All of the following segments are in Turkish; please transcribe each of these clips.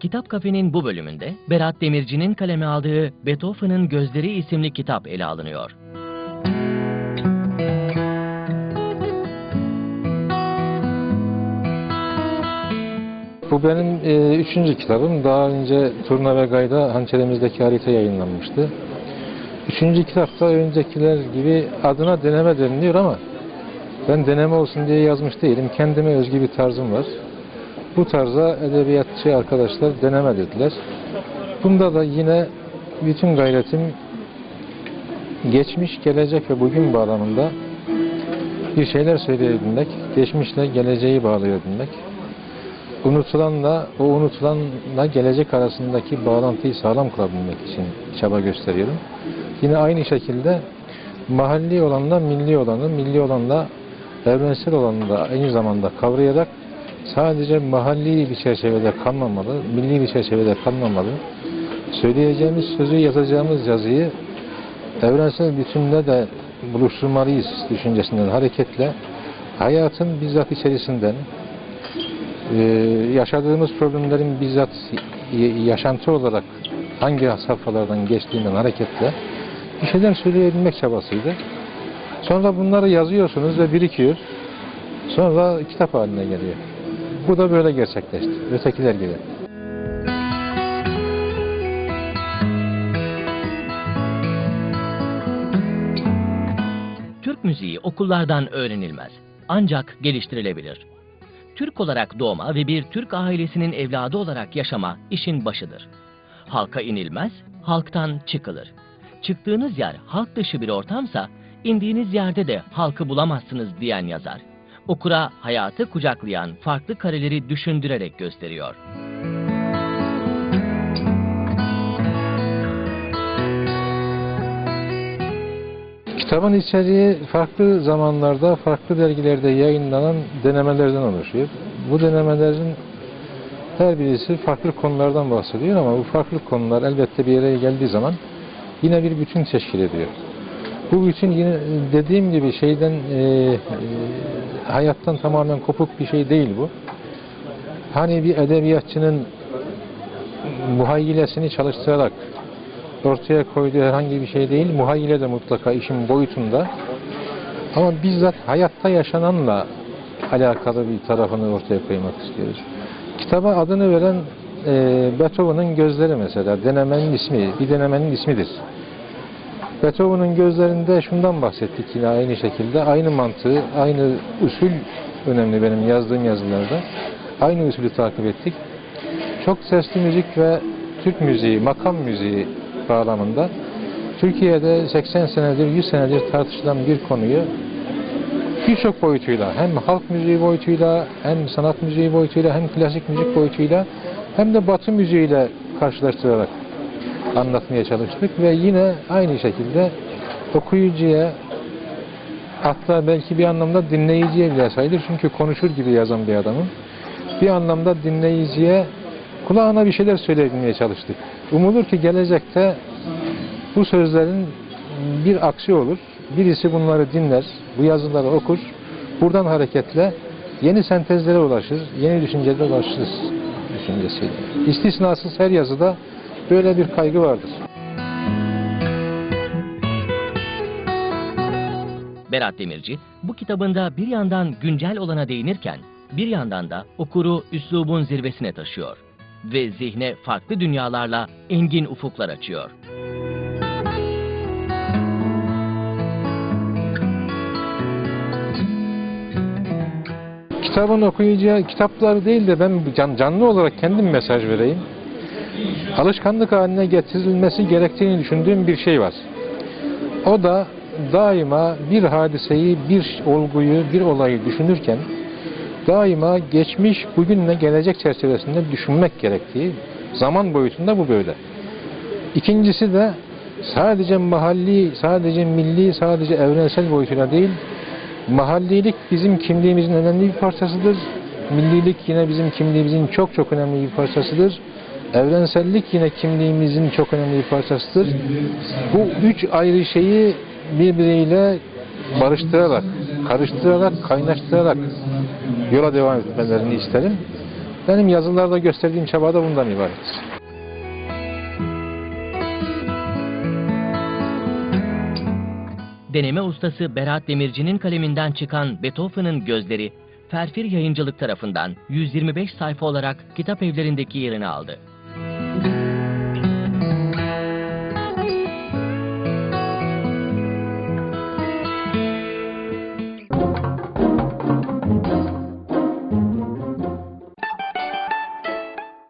Kitap Kafe'nin bu bölümünde Berat Demirci'nin kaleme aldığı Beethoven'ın Gözleri isimli kitap ele alınıyor. Bu benim e, üçüncü kitabım. Daha önce Turna ve Gay'da Hançerimizdeki harita yayınlanmıştı. Üçüncü kitapta öncekiler gibi adına deneme deniliyor ama ben deneme olsun diye yazmış değilim. Kendime özgü bir tarzım var. Bu tarza edebiyatçı arkadaşlar deneme dediler. Bunda da yine bütün gayretim geçmiş, gelecek ve bugün bağlamında bir şeyler söyleyebilmek, geçmişle geleceği bağlayabilmek, unutulanla, o unutulanla gelecek arasındaki bağlantıyı sağlam kılabilmek için çaba gösteriyorum. Yine aynı şekilde mahalli olanla milli olanı, milli olanla evrensel olanı da aynı zamanda kavrayarak sadece mahalli bir çerçevede kalmamalı, milli bir çerçevede kalmamalı. Söyleyeceğimiz sözü, yazacağımız yazıyı evrensel bütünle de buluşturmalıyız düşüncesinden hareketle hayatın bizzat içerisinden e, yaşadığımız problemlerin bizzat yaşantı olarak hangi safhalardan geçtiğinden hareketle bir şeyler söyleyebilmek çabasıydı. Sonra bunları yazıyorsunuz ve birikiyor. Sonra kitap haline geliyor. Bu da böyle gerçekleşti. Ötekiler gibi. Türk müziği okullardan öğrenilmez. Ancak geliştirilebilir. Türk olarak doğma ve bir Türk ailesinin evladı olarak yaşama işin başıdır. Halka inilmez, halktan çıkılır. Çıktığınız yer halk dışı bir ortamsa, indiğiniz yerde de halkı bulamazsınız diyen yazar. Okura hayatı kucaklayan farklı kareleri düşündürerek gösteriyor. Kitabın içeriği farklı zamanlarda, farklı dergilerde yayınlanan denemelerden oluşuyor. Bu denemelerin her birisi farklı konulardan bahsediyor ama bu farklı konular elbette bir yere geldiği zaman yine bir bütün teşkil ediyor. Bu bütün yine dediğim gibi şeyden e, hayattan tamamen kopuk bir şey değil bu. Hani bir edebiyatçının muhayyilesini çalıştırarak ortaya koyduğu herhangi bir şey değil. Muhayyile de mutlaka işin boyutunda. Ama bizzat hayatta yaşananla alakalı bir tarafını ortaya koymak istiyoruz. Kitaba adını veren e, Beethoven'ın gözleri mesela. Denemenin ismi, bir denemenin ismidir. Beethoven'ın gözlerinde şundan bahsettik yine aynı şekilde. Aynı mantığı, aynı usul önemli benim yazdığım yazılarda. Aynı usulü takip ettik. Çok sesli müzik ve Türk müziği, makam müziği bağlamında Türkiye'de 80 senedir, 100 senedir tartışılan bir konuyu birçok boyutuyla hem halk müziği boyutuyla hem sanat müziği boyutuyla hem klasik müzik boyutuyla hem de batı müziğiyle karşılaştırarak anlatmaya çalıştık ve yine aynı şekilde okuyucuya hatta belki bir anlamda dinleyiciye bile sayılır çünkü konuşur gibi yazan bir adamın bir anlamda dinleyiciye kulağına bir şeyler söyleyebilmeye çalıştık. Umulur ki gelecekte bu sözlerin bir aksi olur. Birisi bunları dinler, bu yazıları okur. Buradan hareketle yeni sentezlere ulaşır, yeni düşüncelere ulaşır düşüncesiyle. İstisnasız her yazıda böyle bir kaygı vardır. Berat Demirci bu kitabında bir yandan güncel olana değinirken bir yandan da okuru üslubun zirvesine taşıyor ve zihne farklı dünyalarla engin ufuklar açıyor. Kitabın okuyucuya kitapları değil de ben can, canlı olarak kendim mesaj vereyim. Alışkanlık haline getirilmesi gerektiğini düşündüğüm bir şey var. O da daima bir hadiseyi, bir olguyu, bir olayı düşünürken daima geçmiş, bugünle gelecek çerçevesinde düşünmek gerektiği zaman boyutunda bu böyle. İkincisi de sadece mahalli, sadece milli, sadece evrensel boyutuyla değil, mahallilik bizim kimliğimizin önemli bir parçasıdır. Millilik yine bizim kimliğimizin çok çok önemli bir parçasıdır. Evrensellik yine kimliğimizin çok önemli bir parçasıdır. Bu üç ayrı şeyi birbiriyle barıştırarak, karıştırarak, kaynaştırarak yola devam etmelerini isterim. Benim yazılarda gösterdiğim çaba da bundan ibaret. Deneme ustası Berat Demirci'nin kaleminden çıkan Beethoven'ın Gözleri, Ferfir Yayıncılık tarafından 125 sayfa olarak kitap evlerindeki yerini aldı.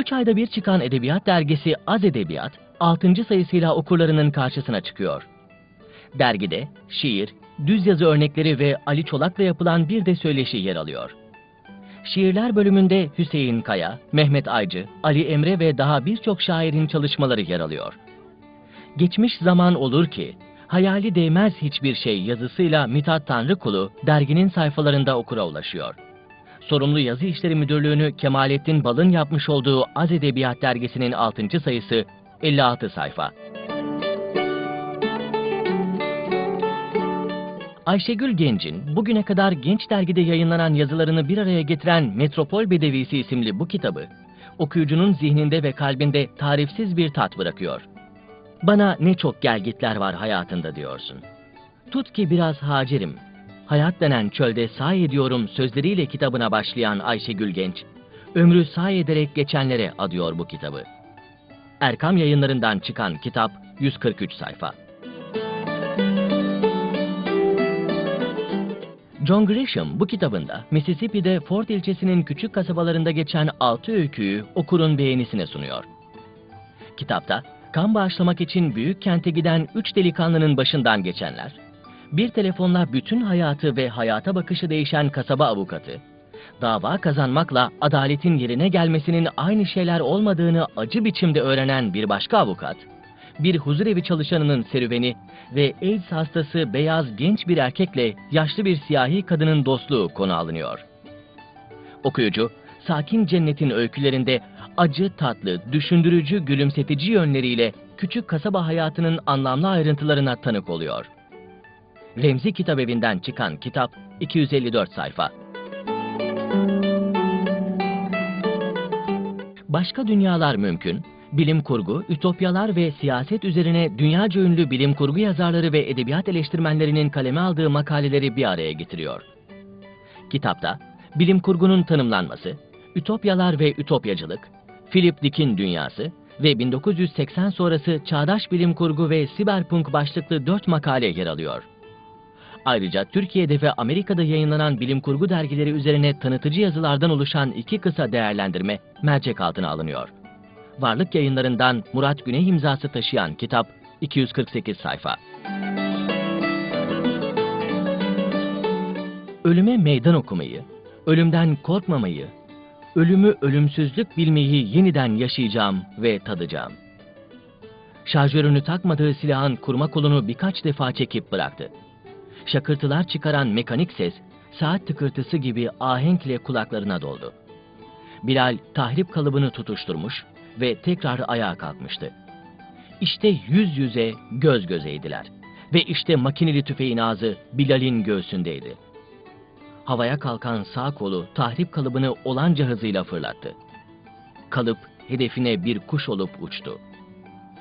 Üç ayda bir çıkan edebiyat dergisi Az Edebiyat, 6. sayısıyla okurlarının karşısına çıkıyor. Dergide şiir, düz yazı örnekleri ve Ali Çolak'la yapılan bir de söyleşi yer alıyor. Şiirler bölümünde Hüseyin Kaya, Mehmet Aycı, Ali Emre ve daha birçok şairin çalışmaları yer alıyor. Geçmiş zaman olur ki, hayali değmez hiçbir şey yazısıyla Mithat Tanrıkulu derginin sayfalarında okura ulaşıyor. Sorumlu Yazı İşleri Müdürlüğü'nü Kemalettin Bal'ın yapmış olduğu Az Edebiyat dergisinin 6. sayısı 56 sayfa. Ayşegül Genç'in bugüne kadar Genç Dergi'de yayınlanan yazılarını bir araya getiren Metropol Bedevisi isimli bu kitabı, okuyucunun zihninde ve kalbinde tarifsiz bir tat bırakıyor. Bana ne çok gelgitler var hayatında diyorsun. Tut ki biraz hacerim. Hayat denen çölde sahi ediyorum sözleriyle kitabına başlayan Ayşegül Genç, ömrü sahi ederek geçenlere adıyor bu kitabı. Erkam yayınlarından çıkan kitap 143 sayfa. John Grisham bu kitabında Mississippi'de Fort ilçesinin küçük kasabalarında geçen altı öyküyü okurun beğenisine sunuyor. Kitapta kan bağışlamak için büyük kente giden üç delikanlının başından geçenler, bir telefonla bütün hayatı ve hayata bakışı değişen kasaba avukatı, dava kazanmakla adaletin yerine gelmesinin aynı şeyler olmadığını acı biçimde öğrenen bir başka avukat, bir huzurevi çalışanının serüveni ve AIDS hastası beyaz genç bir erkekle yaşlı bir siyahi kadının dostluğu konu alınıyor. Okuyucu, Sakin Cennet'in öykülerinde acı tatlı, düşündürücü, gülümsetici yönleriyle küçük kasaba hayatının anlamlı ayrıntılarına tanık oluyor. Remzi Kitabevi'nden çıkan kitap 254 sayfa. Başka dünyalar mümkün, bilim kurgu, ütopyalar ve siyaset üzerine dünyaca ünlü bilim kurgu yazarları ve edebiyat eleştirmenlerinin kaleme aldığı makaleleri bir araya getiriyor. Kitapta bilim kurgunun tanımlanması, ütopyalar ve ütopyacılık, Philip Dick'in dünyası ve 1980 sonrası çağdaş bilim kurgu ve siberpunk başlıklı dört makale yer alıyor. Ayrıca Türkiye'de ve Amerika'da yayınlanan bilim kurgu dergileri üzerine tanıtıcı yazılardan oluşan iki kısa değerlendirme mercek altına alınıyor. Varlık yayınlarından Murat Güney imzası taşıyan kitap 248 sayfa. Ölüme meydan okumayı, ölümden korkmamayı, ölümü ölümsüzlük bilmeyi yeniden yaşayacağım ve tadacağım. Şarjörünü takmadığı silahın kurma kolunu birkaç defa çekip bıraktı. Şakırtılar çıkaran mekanik ses, saat tıkırtısı gibi ahenkle kulaklarına doldu. Bilal tahrip kalıbını tutuşturmuş ve tekrar ayağa kalkmıştı. İşte yüz yüze, göz gözeydiler. Ve işte makineli tüfeğin ağzı Bilal'in göğsündeydi. Havaya kalkan sağ kolu tahrip kalıbını olanca hızıyla fırlattı. Kalıp hedefine bir kuş olup uçtu.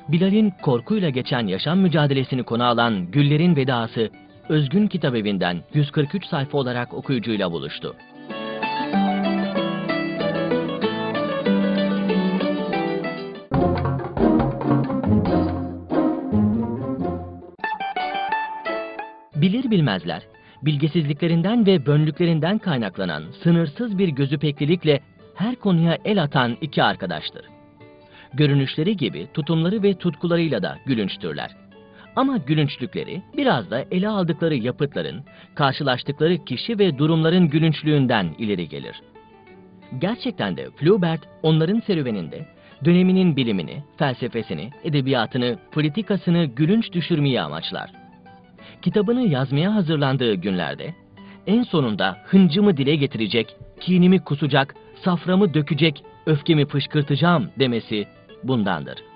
Bilal'in korkuyla geçen yaşam mücadelesini konu alan Güllerin Vedası Özgün Kitabevi'nden 143 sayfa olarak okuyucuyla buluştu. Bilir bilmezler, bilgisizliklerinden ve bönlüklerinden kaynaklanan sınırsız bir gözüpeklilikle her konuya el atan iki arkadaştır. Görünüşleri gibi tutumları ve tutkularıyla da gülünçtürler. Ama gülünçlükleri biraz da ele aldıkları yapıtların, karşılaştıkları kişi ve durumların gülünçlüğünden ileri gelir. Gerçekten de Flaubert onların serüveninde döneminin bilimini, felsefesini, edebiyatını, politikasını gülünç düşürmeyi amaçlar. Kitabını yazmaya hazırlandığı günlerde en sonunda hıncımı dile getirecek, kinimi kusacak, saframı dökecek, öfkemi fışkırtacağım demesi bundandır.